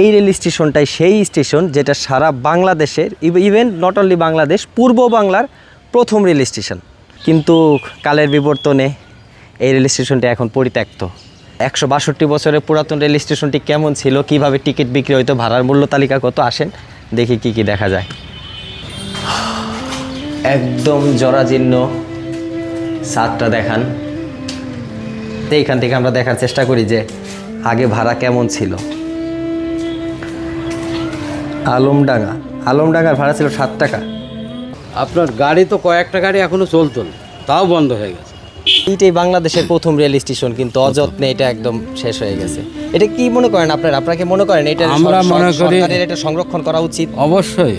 এই রেল স্টেশনটাই সেই স্টেশন যেটা সারা বাংলাদেশের ইভেন নট অনলি বাংলাদেশ, পূর্ব বাংলার প্রথম রেল স্টেশন। কিন্তু কালের বিবর্তনে এই রেল স্টেশনটি এখন পরিত্যক্ত। একশো বাষট্টি বছরের পুরাতন রেল স্টেশনটি কেমন ছিল, কীভাবে টিকিট বিক্রি হইতো, ভাড়ার মূল্য তালিকা কত, আসেন দেখি কি কি দেখা যায়। একদম জরাজীর্ণ সাতটা দেখান। তো এইখান থেকে আমরা দেখার চেষ্টা করি যে আগে ভাড়া কেমন ছিল। আলমডাঙ্গা। আলমডাঙ্গার ভাড়া ছিল সাত টাকা। আপনার গাড়ি তো কয়েকটা গাড়ি এখনও চলতো না। তাও বন্ধ হয়ে গেছে। এইটাই বাংলাদেশের প্রথম রেল স্টেশন কিন্তু অযত্নে এটা একদম শেষ হয়ে গেছে। এটা কি মনে করেন আপনারা? আপনাকে মনে করেন এটা আমরা মনে করি- এটা সংরক্ষণ করা উচিত? অবশ্যই।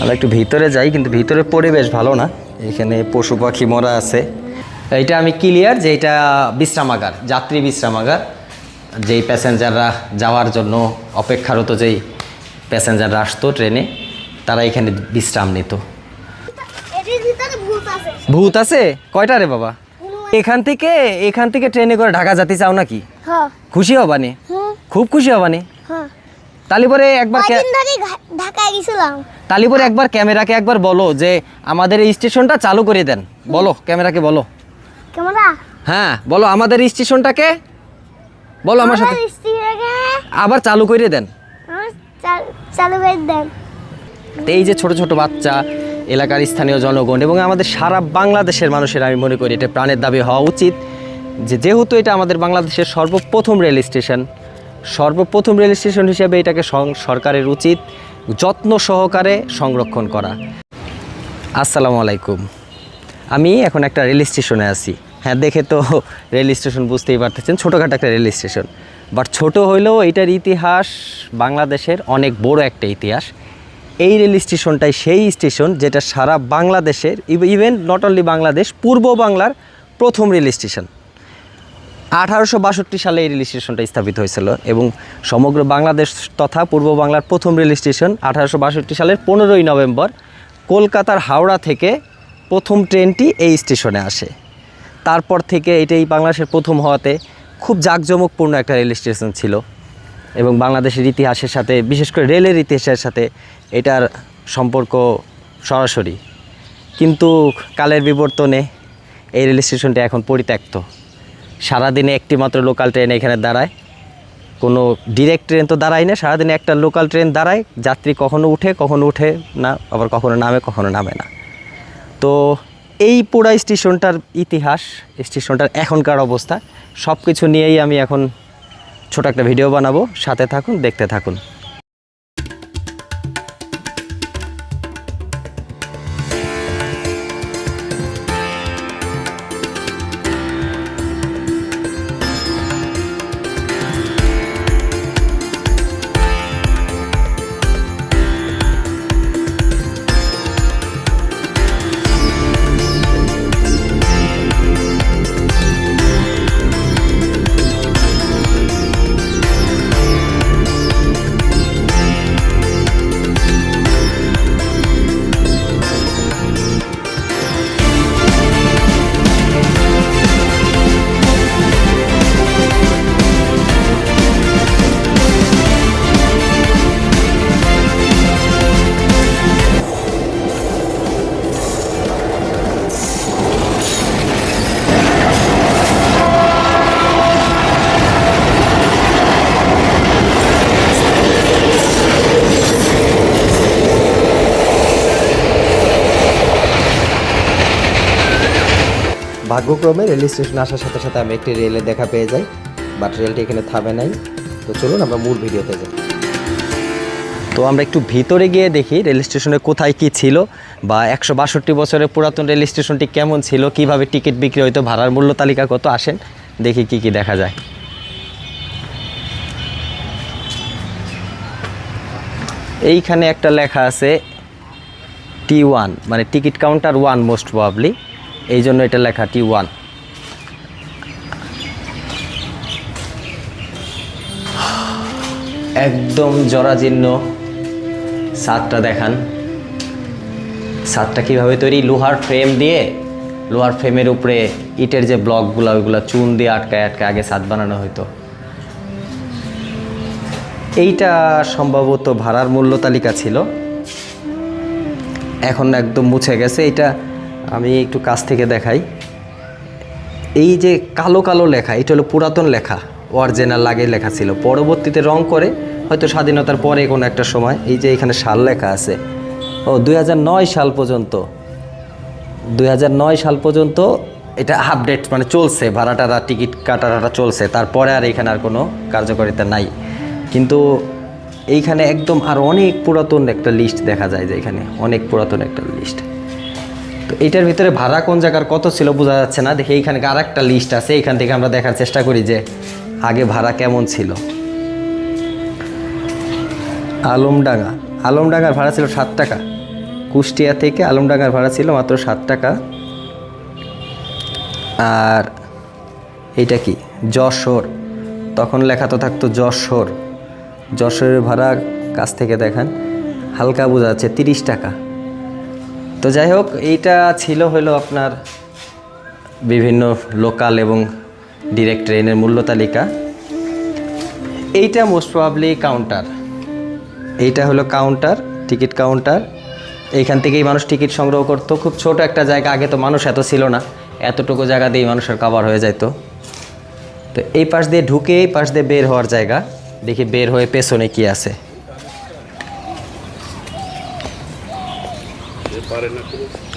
আমরা একটু ভিতরে যাই কিন্তু ভিতরে পরিবেশ ভালো না। এখানে পশু পাখি মরা আছে। এটা আমি ক্লিয়ার যে এটা বিশ্রামাগার যাত্রী বিশ্রামাগার। যেই প্যাসেঞ্জাররা যাওয়ার জন্য অপেক্ষারত যেই প্যাসেঞ্জাররা আসতো ট্রেনে তারা এখানে বিশ্রাম নিত। ভূত আছে? কয়টা রে বাবা? এখান থেকে এখান থেকে ট্রেনে করে ঢাকা যেতে চাও নাকি? হ্যাঁ। খুশি হবানি? খুব খুশি হবানি? হ্যাঁ। তালি পরে একবার ঢাকায় গেছিলাম। তালি পরে একবার ক্যামেরাকে একবার বলো যে আমাদের এই স্টেশনটা চালু করে দেন। বলো ক্যামেরাকে বলো। ক্যামেরা? হ্যাঁ বলো আমাদের স্টেশনটাকে। বলো আমার সাথে। আবার চালু করে দেন। এই যে ছোট ছোট বাচ্চা, এলাকার স্থানীয় জনগণ এবং আমাদের সারা বাংলাদেশের মানুষের, আমি মনে করি এটা প্রাণের দাবি হওয়া উচিত যে যেহেতু এটা আমাদের বাংলাদেশের সর্বপ্রথম রেল স্টেশন, সর্বপ্রথম রেল স্টেশন হিসেবে এটাকে সরকারের উচিত যত্ন সহকারে সংরক্ষণ করা। আসসালামু আলাইকুম। আমি এখন একটা রেল স্টেশনে আছি। হ্যাঁ দেখে তো রেল স্টেশন বুঝতেই পারতেছেন, ছোটোখাটো একটা রেল স্টেশন। বাট ছোট হইলেও এটার ইতিহাস বাংলাদেশের অনেক বড় একটা ইতিহাস। এই রেল স্টেশনটাই সেই স্টেশন যেটা সারা বাংলাদেশের ইভেন নট অনলি বাংলাদেশ, পূর্ব বাংলার প্রথম রেল স্টেশন। আঠারোশো বাষট্টি সালে এই রেল স্টেশনটা স্থাপিত হয়েছিল এবং সমগ্র বাংলাদেশ তথা পূর্ব বাংলার প্রথম রেল স্টেশন আঠারোশো বাষট্টি সালের পনেরোই নভেম্বর কলকাতার হাওড়া থেকে প্রথম ট্রেনটি এই স্টেশনে আসে। তারপর থেকে এটাই বাংলাদেশের প্রথম হওয়াতে খুব জাঁকজমকপূর্ণ একটা রেল স্টেশন ছিল এবং বাংলাদেশের ইতিহাসের সাথে, বিশেষ করে রেলের ইতিহাসের সাথে এটার সম্পর্ক সরাসরি। কিন্তু কালের বিবর্তনে এই রেল স্টেশনটি এখন পরিত্যক্ত। সারাদিনে একটি মাত্র লোকাল ট্রেন এখানে দাঁড়ায়। কোনো ডিরেক্ট ট্রেন তো দাঁড়ায় না, সারাদিনে একটা লোকাল ট্রেন দাঁড়ায়। যাত্রী কখনো উঠে কখনো উঠে না, আবার কখনো নামে কখনো নামে না। তো এই পুরা স্টেশনটার ইতিহাস, স্টেশনটার এখনকার অবস্থা সব কিছু নিয়েই আমি এখন ছোট একটা ভিডিও বানাবো। সাথে থাকুন দেখতে থাকুন। ভাগ্যক্রমে রেল স্টেশন আসার সাথে সাথে আমি একটি রেলে দেখা পেয়ে যাই বাট রেলটি এখানে থামে নাই। তো চলুন আমরা মূল ভিডিওতে যাই। তো আমরা একটু ভিতরে গিয়ে দেখি রেল স্টেশনে কোথায় কি ছিল বা একশো বাষট্টি বছরের পুরাতন রেল স্টেশনটি কেমন ছিল, কীভাবে টিকিট বিক্রি হইতো, ভাড়ার মূল্য তালিকা কত, আসেন দেখি কি কি দেখা যায়। এইখানে একটা লেখা আছে টি ওয়ান মানে ticket counter one most probably এই জন্য এটা লেখা টি ওয়ান একদম জরাজীর্ণ সাতটা দেখান। সাতটা কীভাবে তৈরি? লোহার ফ্রেম দিয়ে। লোহার ফ্রেমের উপরে ইটের যে ব্লকগুলো ওইগুলো চুন দিয়ে আটকায় আটকায় আগে সাত বানানো হতো এইটা সম্ভবত ভাড়ার মূল্য তালিকা ছিল। এখন একদম মুছে গেছে। এটা আমি একটু কাছ থেকে দেখাই। এই যে কালো কালো লেখা, এটা হলো পুরাতন লেখা অরিজিনাল আগে লেখা ছিল। পরবর্তীতে রং করে হয়তো স্বাধীনতার পরে কোনো একটা সময় এই যে এখানে সাল লেখা আছে। ও, দুই হাজার নয় সাল পর্যন্ত। দুই হাজার নয় সাল পর্যন্ত এটা আপডেট মানে চলছে, ভাড়াটারা, টিকিট কাটাটা চলছে। তারপরে আর এখানে আর কোনো কার্যকারিতা নাই। কিন্তু এইখানে একদম আর অনেক পুরাতন একটা লিস্ট দেখা যায় যে এখানে অনেক পুরাতন একটা লিস্ট তো এইটার ভিতরে ভাড়া কোন জায়গার কত ছিল বোঝা যাচ্ছে না। দেখি এইখানে আর একটা লিস্ট আছে এইখান থেকে আমরা দেখার চেষ্টা করি যে আগে ভাড়া কেমন ছিল। আলমডাঙ্গা, আলমডাঙ্গার ভাড়া ছিল সাত টাকা। কুষ্টিয়া থেকে আলমডাঙ্গার ভাড়া ছিল মাত্র সাত টাকা। আর এইটা কি? যশোর। তখন লেখা তো থাকতো যশোর। যশোরের ভাড়া কাছ থেকে দেখান। হালকা বোঝা যাচ্ছে, তিরিশ টাকা। তো যাই হোক, এইটা ছিল হলো আপনার বিভিন্ন লোকাল এবং ডিরেক্ট ট্রেনের মূল্য তালিকা। এইটা মোস্ট প্রবাবলি কাউন্টার এইটা হলো কাউন্টার টিকিট কাউন্টার এইখান থেকেই মানুষ টিকিট সংগ্রহ করতো। খুব ছোট একটা জায়গা, আগে তো মানুষ এত ছিল না। এতটুকু জায়গা দিয়েই মানুষের কাভার হয়ে যেত তো এই পাশ দিয়ে ঢুকে, এই পাশ দিয়ে বের হওয়ার জায়গা। দেখি বের হয়ে পেছনে কি আছে।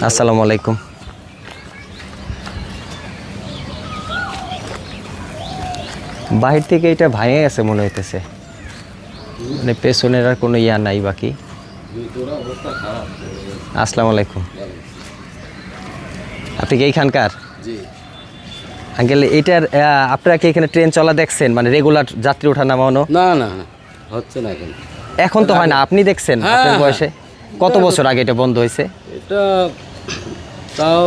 আসসালামু আলাইকুম। বাহির থেকে এটা ভাঙে গেছে মনে হইতেছে। মানে পেছনের আর কোনো ইয়া নাই বাকি। আসসালামু আলাইকুম। আপনি কি এইখানকার? আঙ্কেল এটার আপনারা কি এখানে ট্রেন চলা দেখছেন? মানে রেগুলার যাত্রী ওঠা নামানো? না না হচ্ছে না এখন। এখন তো হয় না আপনি দেখছেন হ্যাঁ, আপনার হ্যাঁ। বয়সে কত বছর আগে এটা বন্ধ হয়েছে? এটা তাও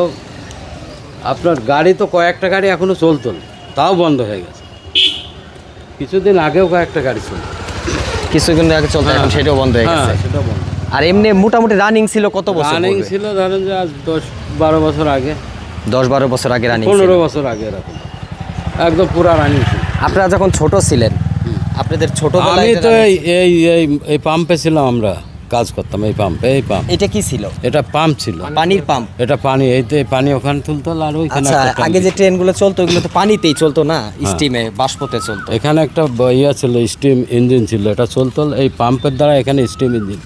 আপনার গাড়ি তো কয়েকটা গাড়ি এখনও চলতো না তাও বন্ধ হয়ে গেছে। কিছুদিন আগেও কয়েকটা গাড়ি ছিল কিছুদিন আগে চলতো এখন সেটাও বন্ধ হয়ে হ্যাঁ গেছে সেটা বন্ধ। আর এমনি মোটামুটি রানিং ছিল কত বছর রানিং ছিল ধরেন যে আজ দশ বারো বছর আগে। দশ বারো বছর আগে রানিং পনেরো বছর আগে এরকম। একদম পুরা রানিং ছিল। আপনারা যখন ছোট ছিলেন আপনাদের ছোটবেলায় আমি তো এই এই এই পাম্পে ছিলাম আমরা। কাজ করতাম এই পাম্প এই পাম্প এটা কি ছিল? এটা পাম্প ছিল। পানির পাম্প এটা পানি এই তো পানি ওখানে তুলতো আর ওইখানে আচ্ছা আগে যে ট্রেনগুলো চলতো ওগুলো তো পানিতেই চলতো না? স্টিমে বাষ্পতে চলতো। এখানে একটা ইয়া ইয়ে ছিল স্টিম ইঞ্জিন ছিল এটা চলতো। এই পাম্পের দ্বারা এখানে স্টিম ইঞ্জিন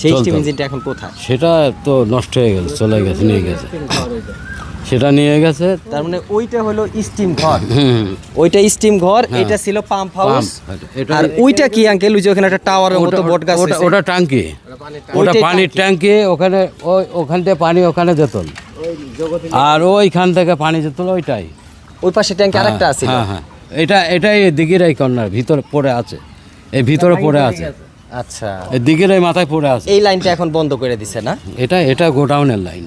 সেই স্টিম ইঞ্জিনটা এখন কোথায়? সেটা তো নষ্ট হয়ে গেছে চলে গেছে নিয়ে গেছে। সেটা নিয়ে গেছে। তার মানে ওইটা হলো স্টিম ঘর। হুম, ওইটা স্টিম ঘর এটা ছিল পাম্প হাউস এটা আর ওইটা কি আঙ্কেল ওই যে ওখানে একটা টাওয়ারের মতো বট গাছ ওটা- ওটা ট্যাঙ্কি। ওটা পানির ট্যাঙ্কি। ওখানে ওই ওখান থেকে পানি ওখানে যেত। আর ওইখান থেকে পানি যেত ওইটাই। ওই পাশে ট্যাঙ্কি আরেকটা আছে হ্যাঁ হ্যাঁ। এটা এটাই দিঘির এই কর্নার ভিতরে পড়ে আছে। এই ভিতরে পড়ে আছে। আচ্ছা। এই দিঘির এই মাথায় পড়ে আছে। এই লাইনটা এখন বন্ধ করে দিছে না? এটা এটা গোডাউনের লাইন।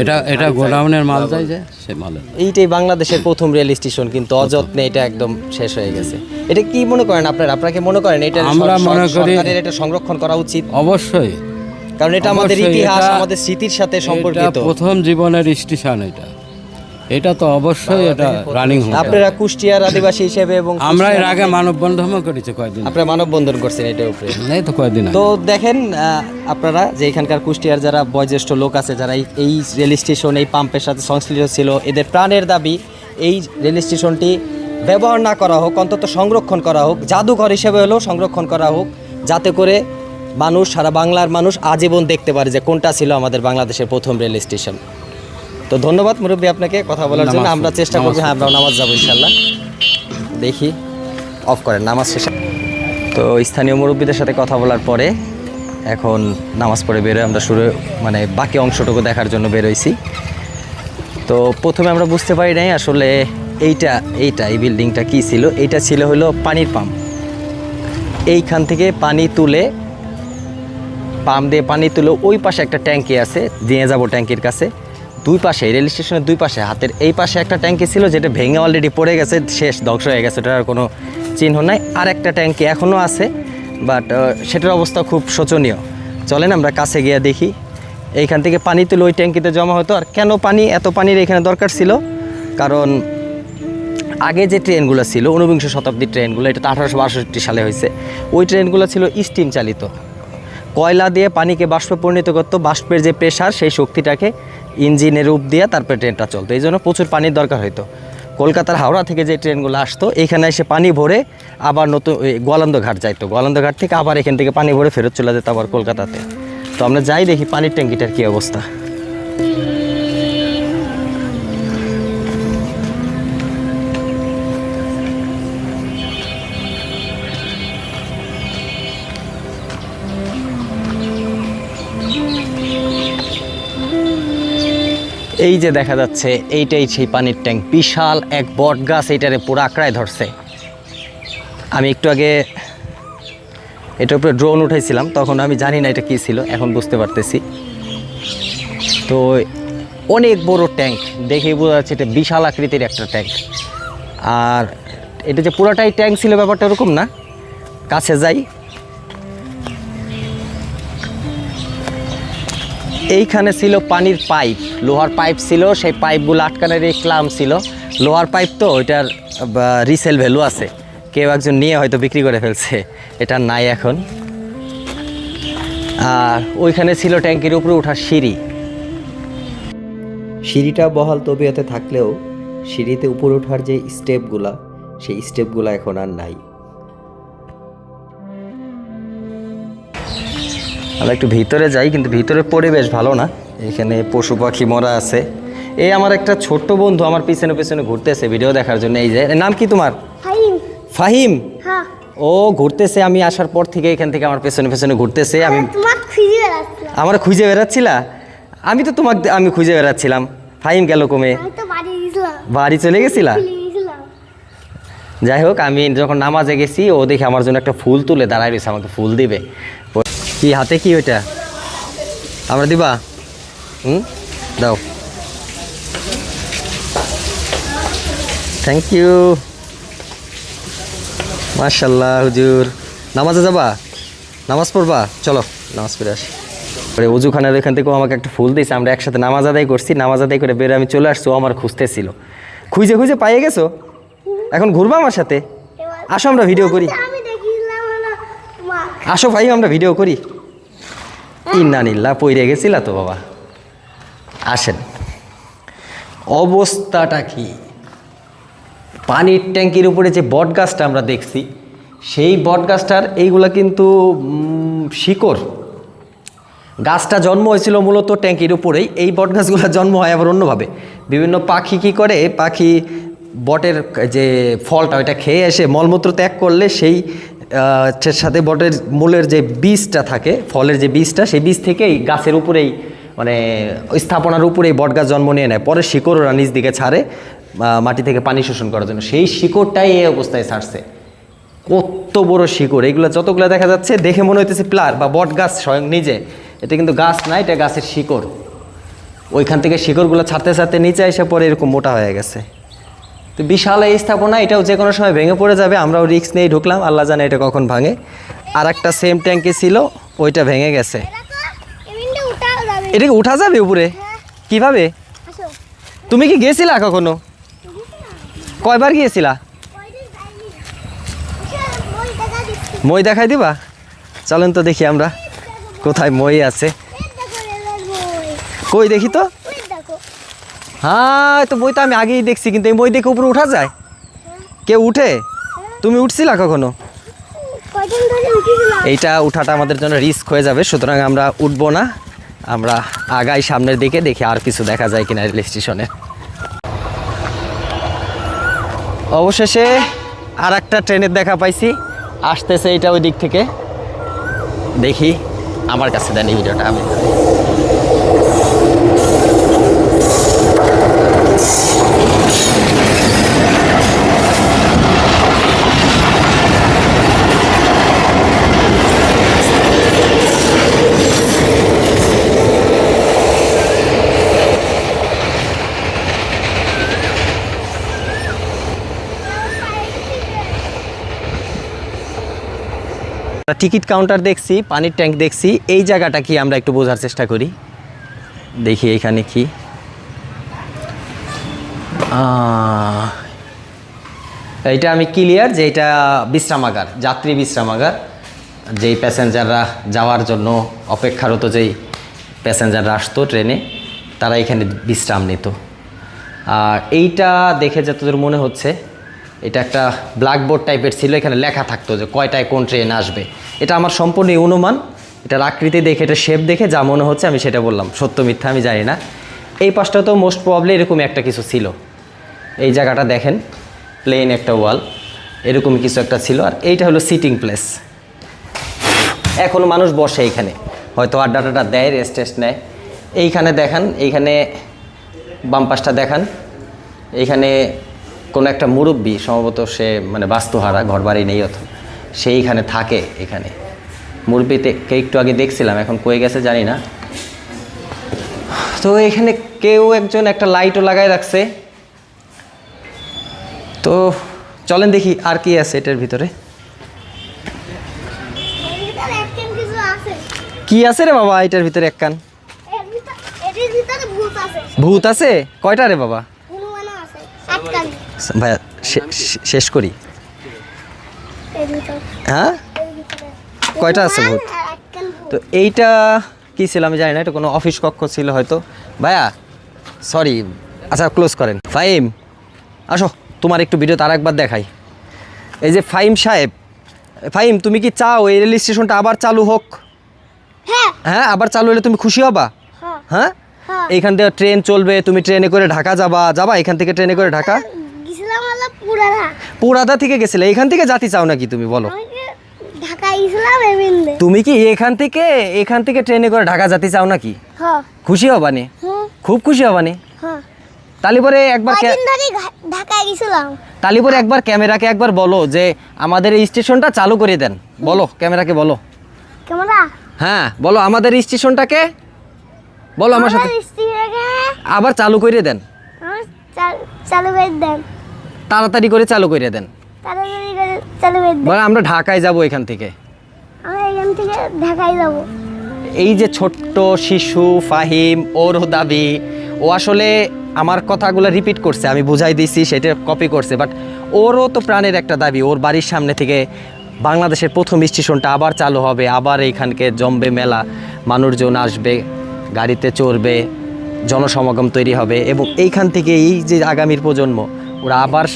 এটা এটা এটা গোডাউনের মাল যায় যে সে মালের এইটাই বাংলাদেশের প্রথম রেল স্টেশন কিন্তু অযত্নে এটা একদম শেষ হয়ে গেছে। এটা কি মনে করেন আপনারা? আপনাকে মনে করেন এটা আমরা মনে করি- এটা সংরক্ষণ করা উচিত? অবশ্যই। কারণ এটা আমাদের ইতিহাস আমাদের স্মৃতির সাথে সম্পর্কিত। প্রথম জীবনের স্টেশন এটা। এটা তো অবশ্যই এটা রানিং আপনারা কুষ্টিয়ার আদিবাসী হিসেবে এবং আমরা এর আগে মানববন্ধন করেছি কয়েকদিন। আপনারা মানববন্ধন করছেন এটার উপরে। এই তো কয়েকদিন তো দেখেন আপনারা যে এখানকার কুষ্টিয়ার যারা বয়োজ্যেষ্ঠ লোক আছে যারা এই- এই রেল স্টেশন এই পাম্পের সাথে সংশ্লিষ্ট ছিল এদের প্রাণের দাবি এই রেল স্টেশনটি ব্যবহার না করা হোক অন্তত সংরক্ষণ করা হোক জাদুঘর হিসেবে হলেও সংরক্ষণ করা হোক যাতে করে মানুষ সারা বাংলার মানুষ আজীবন দেখতে পারে যে কোনটা ছিল আমাদের বাংলাদেশের প্রথম রেল স্টেশন। তো ধন্যবাদ মুরব্বী আপনাকে কথা বলার জন্য। আমরা চেষ্টা করব হ্যাঁ আমরা নামাজ যাব ইনশাল্লাহ। দেখি অফ করেন নামাজ শেষে। তো স্থানীয় মুরব্বীদের সাথে কথা বলার পরে এখন নামাজ পড়ে বেরোয় আমরা শুরু মানে বাকি অংশটুকু দেখার জন্য বেরোইছি তো প্রথমে আমরা বুঝতে পারি নাই আসলে এইটা এইটা এই বিল্ডিংটা কি ছিল? এইটা ছিল হলো পানির পাম্প। এইখান থেকে পানি তুলে পাম্প দিয়ে পানি তুলে ওই পাশে একটা ট্যাঙ্কি আছে দিয়ে যাব ট্যাঙ্কির কাছে। দুই পাশে রেল স্টেশনের দুই পাশে, হাতের এই পাশে একটা ট্যাঙ্কি ছিল যেটা ভেঙে অলরেডি পড়ে গেছে, শেষ, ধ্বংস হয়ে গেছে, ওটার কোনো চিহ্ন নাই। আর একটা ট্যাঙ্কি এখনও আছে বাট সেটার অবস্থা খুব শোচনীয়। চলেন আমরা কাছে গিয়ে দেখি, এইখান থেকে পানি তুলে ওই ট্যাঙ্কিতে জমা হতো, আর কেন পানি, এত পানির এখানে দরকার ছিল? কারণ আগে যে ট্রেনগুলো ছিল, ঊনবিংশ শতাব্দীর ট্রেনগুলো, এটা তো আঠারোশো বাষট্টি সালে হয়েছে, ওই ট্রেনগুলো ছিল স্টিম চালিত। কয়লা দিয়ে পানিকে বাষ্পে পরিণত করতো, বাষ্পের যে প্রেশার সেই শক্তিটাকে ইঞ্জিনের রূপ দিয়ে তারপরে ট্রেনটা চলতো। এই জন্য প্রচুর পানির দরকার হতো কলকাতার হাওড়া থেকে যে ট্রেনগুলো আসতো, এখানে এসে পানি ভরে আবার নতুন গোয়ালন্দঘাট গোয়ালন্দ ঘাট যাইতো। গোয়ালন্দ ঘাট থেকে আবার এখান থেকে পানি ভরে ফেরত চলে যেত আবার কলকাতাতে। তো আমরা যাই দেখি পানির ট্যাঙ্কিটার কী অবস্থা। এই যে দেখা যাচ্ছে, এইটাই সেই পানির ট্যাঙ্ক। বিশাল এক বট গাছ এইটারে পুরো আঁকড়ায় ধরছে। আমি একটু আগে এটার উপরে ড্রোন উঠাইছিলাম, তখন আমি জানি না এটা কী ছিল, এখন বুঝতে পারতেছি। তো অনেক বড় ট্যাঙ্ক, দেখেই বোঝা যাচ্ছে এটা বিশাল আকৃতির একটা ট্যাঙ্ক। আর এটা যে পুরোটাই ট্যাঙ্ক ছিল ব্যাপারটা এরকম না, কাছে যাই। এইখানে ছিল পানির পাইপ। লোহার পাইপ ছিল, সেই পাইপগুলো আটকানোর এই ক্লাম ছিল। লোহার পাইপ তো ওইটার রিসেল ভ্যালু আছে। কেউ একজন নিয়ে হয়তো বিক্রি করে ফেলছে। এটা নাই এখন। আর ওইখানে ছিল ট্যাঙ্কির উপরে ওঠার সিঁড়ি। সিঁড়িটা বহাল তবিয়তে থাকলেও সিঁড়িতে উপরে ওঠার যে স্টেপগুলা সেই স্টেপগুলা এখন আর নাই। আমরা একটু ভিতরে যাই কিন্তু ভিতরের পরিবেশ ভালো না। এখানে পশু পাখি মরা আছে। এই আমার একটা ছোট্ট বন্ধু আমার পিছনে পিছনে ঘুরতেছে ভিডিও দেখার জন্য। এই যে নাম কি তোমার? ফাহিম। হ্যাঁ। ও ঘুরতেছে আমি আসার পর থেকে এখান থেকে আমার পেছনে পেছনে ঘুরতেছে। আমি আমার খুঁজে বেড়াচ্ছিলা? আমি তো তোমাকে আমি খুঁজে বেড়াচ্ছিলাম। ফাহিম গেল কমে। বাড়ি চলে গেছিলা? যাই হোক আমি যখন নামাজে গেছি ও দেখে আমার জন্য একটা ফুল তুলে দাঁড়ায় রয়েছে আমাকে ফুল দিবে। কি হাতে কি ওইটা? আমরা দিবা? হুম? দাও। থ্যাংক ইউ মার্শাল্লাহ হুজুর। নামাজে যাবা? নামাজ পড়বা? চলো, নামাজ পড়ে আসি। পরে উজুখানের ওইখান থেকেও আমাকে একটা ফুল দিয়েছে, আমরা একসাথে নামাজ আদায় করছি, নামাজ আদায় করে বেরো আমি চলে আসছি, ও আমার খুঁজতেছিল। খুঁজে খুঁজে পাইয়ে গেছো? এখন ঘুরবা আমার সাথে? আসো, আমরা ভিডিও করি আমি দেখিলাম হলো তোমার আসো ভাই, আমরা ভিডিও করি। ইন্না নিল্লা পইরে গেছিলা তো বাবা। আসেন। অবস্থাটা কি? পানির ট্যাঙ্কির উপরে যে বট গাছটা আমরা দেখছি, সেই বট গাছটার এইগুলা কিন্তু শিকড়। গাছটা জন্ম হয়েছিল মূলত ট্যাঙ্কির উপরেই, এই বট গাছগুলো জন্ম হয় আবার অন্যভাবে। বিভিন্ন পাখি কি করে? পাখি বটের যে ফলটা, ওইটা খেয়ে এসে মলমূত্র ত্যাগ করলে সেই সাথে বটের মূলের যে বীজটা থাকে, ফলের যে বীজটা, সেই বীজ থেকেই গাছের উপরেই মানে স্থাপনার উপরেই বট গাছ জন্ম নিয়ে নেয়। পরে শিকড় ওরা নিচ দিকে ছাড়ে মাটি থেকে পানি শোষণ করার জন্য। সেই শিকড়টাই এই অবস্থায় ছাড়ছে কত বড় শিকড়। এগুলো যতগুলো দেখা যাচ্ছে, দেখে মনে হইতেছে প্লার বা বট গাছ স্বয়ং নিজে। এটা কিন্তু গাছ না, এটা গাছের শিকড়। ওইখান থেকে শিকড়গুলো ছাড়তে ছাড়তে নিচে এসে পরে এরকম মোটা হয়ে গেছে। তো বিশাল এই স্থাপনা, এটাও যে কোনো সময় ভেঙে পড়ে যাবে, আমরাও রিস্ক নিয়ে ঢুকলাম, আল্লাহ জানে এটা কখন ভাঙে। আর একটা সেম ট্যাঙ্কি ছিল, ওইটা ভেঙে গেছে। এটা যাবে উঠা যাবে উপরে? কীভাবে? তুমি কি গেছিলা কখনো? কয়বার গিয়েছিলা? মই দেখাই দিবা? চলেন তো দেখি আমরা, কোথায় মই আছে। কই দেখি তো? হ্যাঁ তো বই তো আমি আগেই দেখছি কিন্তু এই বই দেখে উপরে উঠা যায়? কেউ উঠে? তুমি উঠছিলা কখনো? এইটা উঠাটা আমাদের জন্য রিস্ক হয়ে যাবে সুতরাং আমরা উঠবো না। আমরা আগাই সামনের দিকে দেখি আর কিছু দেখা যায় কিনা রেল স্টেশনে। অবশেষে আর একটা ট্রেনের দেখা পাইছি। আসতেছে এইটা ওই দিক থেকে। দেখি আমার কাছে দেন এই ভিডিওটা আমি টিকিট কাউন্টার দেখছি, পানির ট্যাঙ্ক দেখছি। এই জায়গাটা কি আমরা একটু বোঝার চেষ্টা করি? দেখি এখানে কি। এটা আমি ক্লিয়ার যে এটা বিশ্রামাগার, যাত্রী বিশ্রামাগার, যেই প্যাসেঞ্জাররা যাওয়ার জন্য অপেক্ষারত যেই প্যাসেঞ্জাররা আসতো ট্রেনে, তারা এখানে বিশ্রাম নিত। আর এইটা দেখে যতদূর মনে হচ্ছে এটা একটা ব্ল্যাকবোর্ড টাইপের ছিল, এখানে লেখা থাকতো যে কয়টায় কোন ট্রেন আসবে। এটা আমার সম্পূর্ণ অনুমান, এটার আকৃতি দেখে, এটা শেপ দেখে যা মনে হচ্ছে আমি সেটা বললাম, সত্য মিথ্যা আমি জানি না। এই পাশটা তো মোস্ট প্রবলি এরকম একটা কিছু ছিল। এই জায়গাটা দেখেন প্লেন একটা ওয়াল এরকম কিছু একটা ছিল, আর এইটা হলো সিটিং প্লেস এখনও মানুষ বসে এইখানে হয়তো আড্ডা টাড্ডা দেয় রেস্ট টেস্ট নেয়। এইখানে দেখান, এইখানে বাম পাশটা দেখান, এইখানে কোনো একটা মুরব্বী সম্ভবত সে মানে বাস্তুহারা ঘর বাড়ি নেই অত সেইখানে থাকে এখানে। মুরব্বিতে কে একটু আগে দেখছিলাম এখন কয়ে গেছে জানি না। তো এখানে কেউ একজন একটা লাইটও লাগায় রাখছে। তো চলেন দেখি আর কি আছে এটার ভিতরে। কি আছে রে বাবা এটার ভিতরে এক কান? ভূত আছে? কয়টা রে বাবা? ভাইয়া শেষ করি। হ্যাঁ? কয়টা আছে ভূত? তো এইটা কি ছিল আমি জানি না এটা কোনো অফিস কক্ষ ছিল হয়তো। ভাইয়া সরি আচ্ছা ক্লোজ করেন। ফাইম আসো তোমার একটু ভিডিও তার একবার দেখাই। এই যে ফাইম সাহেব ফাইম তুমি কি চাও এই রেল স্টেশনটা আবার চালু হোক? হ্যাঁ। হ্যাঁ আবার চালু হলে তুমি খুশি হবা? হ্যাঁ। হ্যাঁ? হ্যাঁ। এইখান থেকে ট্রেন চলবে তুমি ট্রেনে করে ঢাকা যাবা। যাবা এখান থেকে ট্রেনে করে ঢাকা? পুরাদা। থেকে গেছিলে এখান থেকে জাতি চাও নাকি তুমি বলো। তুমি কি এখান থেকে এখান থেকে ট্রেনে করে ঢাকা জাতি চাও নাকি? খুশি হবানি খুব খুশি হবানি তালি পরে একবার তালি পরে একবার ক্যামেরাকে একবার বলো যে আমাদের এই স্টেশনটা চালু করে দেন। বলো ক্যামেরাকে বলো। হ্যাঁ বলো আমাদের স্টেশনটাকে বলো আমার সাথে। আবার চালু করে দেন। চালু করে দেন। তাড়াতাড়ি করে চালু করে দেন। তাড়াতাড়ি করে চালু করে দেন। আমরা ঢাকায় যাব এখান থেকে। আমরা এখান থেকে ঢাকায় যাব। এই যে ছোট্ট শিশু ফাহিম ওর দাবি ও আসলে আমার কথাগুলো রিপিট করছে আমি বুঝাই দিছি সেটা কপি করছে বাট ওরও তো প্রাণের একটা দাবি ওর বাড়ির সামনে থেকে বাংলাদেশের প্রথম স্টেশনটা আবার চালু হবে আবার এইখানকে জমবে মেলা মানুষজন আসবে গাড়িতে চড়বে জনসমাগম তৈরি হবে এবং এইখান থেকে এই যে আগামীর প্রজন্ম ওরা আবার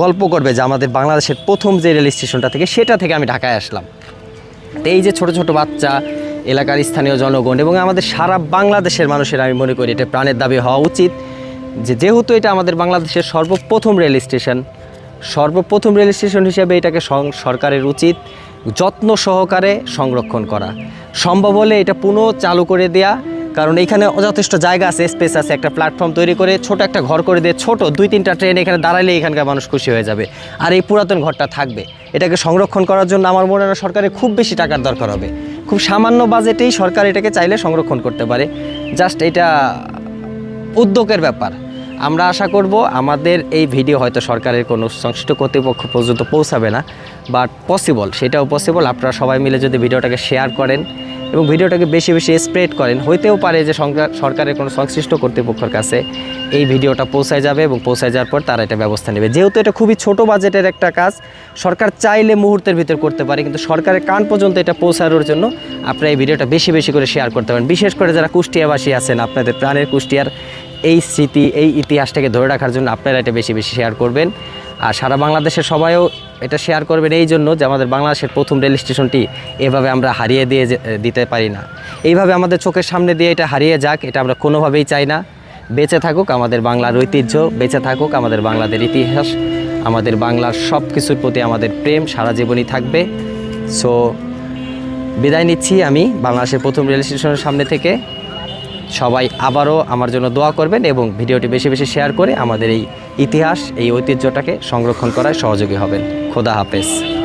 গল্প করবে যে আমাদের বাংলাদেশের প্রথম যে রেল স্টেশনটা থেকে, সেটা থেকে আমি ঢাকায় আসলাম। তো এই যে ছোট ছোট বাচ্চা, এলাকার স্থানীয় জনগণ এবং আমাদের সারা বাংলাদেশের মানুষের আমি মনে করি এটা প্রাণের দাবি হওয়া উচিত যে যেহেতু এটা আমাদের বাংলাদেশের সর্বপ্রথম রেল স্টেশন, সর্বপ্রথম রেল স্টেশন হিসেবে এটাকে সরকারের উচিত যত্ন সহকারে সংরক্ষণ করা। সম্ভব হলে এটা পুনঃ চালু করে দেয়া কারণ এখানে যথেষ্ট জায়গা আছে স্পেস আছে, একটা প্ল্যাটফর্ম তৈরি করে ছোট একটা ঘর করে দিয়ে ছোট দুই তিনটা ট্রেন এখানে দাঁড়ালে এখানকার মানুষ খুশি হয়ে যাবে। আর এই পুরাতন ঘরটা থাকবে। এটাকে সংরক্ষণ করার জন্য আমার মনে হয় সরকারের খুব বেশি টাকার দরকার হবে। খুব সামান্য বাজেটেই সরকার এটাকে চাইলে সংরক্ষণ করতে পারে। জাস্ট এটা উদ্যোগের ব্যাপার। আমরা আশা করব আমাদের এই ভিডিও হয়তো সরকারের কোনো সংশ্লিষ্ট কর্তৃপক্ষ পর্যন্ত পৌঁছাবে না বাট পসিবল সেটাও পসিবল আপনারা সবাই মিলে যদি ভিডিওটাকে শেয়ার করেন এবং ভিডিওটাকে বেশি বেশি স্প্রেড করেন। হইতেও পারে যে সরকার- সরকারের কোনো সংশ্লিষ্ট কর্তৃপক্ষের কাছে এই ভিডিওটা পৌঁছায় যাবে এবং পৌঁছায় যাওয়ার পর তারা এটা ব্যবস্থা নেবে। যেহেতু এটা খুবই ছোট বাজেটের একটা কাজ, সরকার চাইলে মুহূর্তের ভিতর করতে পারে, কিন্তু সরকারের কান পর্যন্ত এটা পৌঁছানোর জন্য আপনারা এই ভিডিওটা বেশি বেশি করে শেয়ার করতে পারেন। বিশেষ করে যারা কুষ্টিয়াবাসী আছেন, আপনাদের প্রাণের কুষ্টিয়ার এই স্মৃতি, এই ইতিহাসটাকে ধরে রাখার জন্য আপনারা এটা বেশি বেশি শেয়ার করবেন। আর সারা বাংলাদেশের সবাইও এটা শেয়ার করবেন এই জন্য যে আমাদের বাংলাদেশের প্রথম রেল স্টেশনটি এভাবে আমরা হারিয়ে দিয়ে দিতে পারি না। এইভাবে আমাদের চোখের সামনে দিয়ে এটা হারিয়ে যাক, এটা আমরা কোনোভাবেই চাই না। বেঁচে থাকুক আমাদের বাংলার ঐতিহ্য, বেঁচে থাকুক আমাদের বাংলাদের ইতিহাস, আমাদের বাংলার সব কিছুর প্রতি আমাদের প্রেম, সারা জীবনই থাকবে। সো বিদায় নিচ্ছি আমি বাংলাদেশের প্রথম রেল স্টেশনের সামনে থেকে। সবাই আবারও আমার জন্য দোয়া করবেন এবং ভিডিওটি বেশি বেশি শেয়ার করে আমাদের এই ইতিহাস, এই ঐতিহ্যটাকে সংরক্ষণ করায় সহযোগী হবেন। খোদা হাফেজ।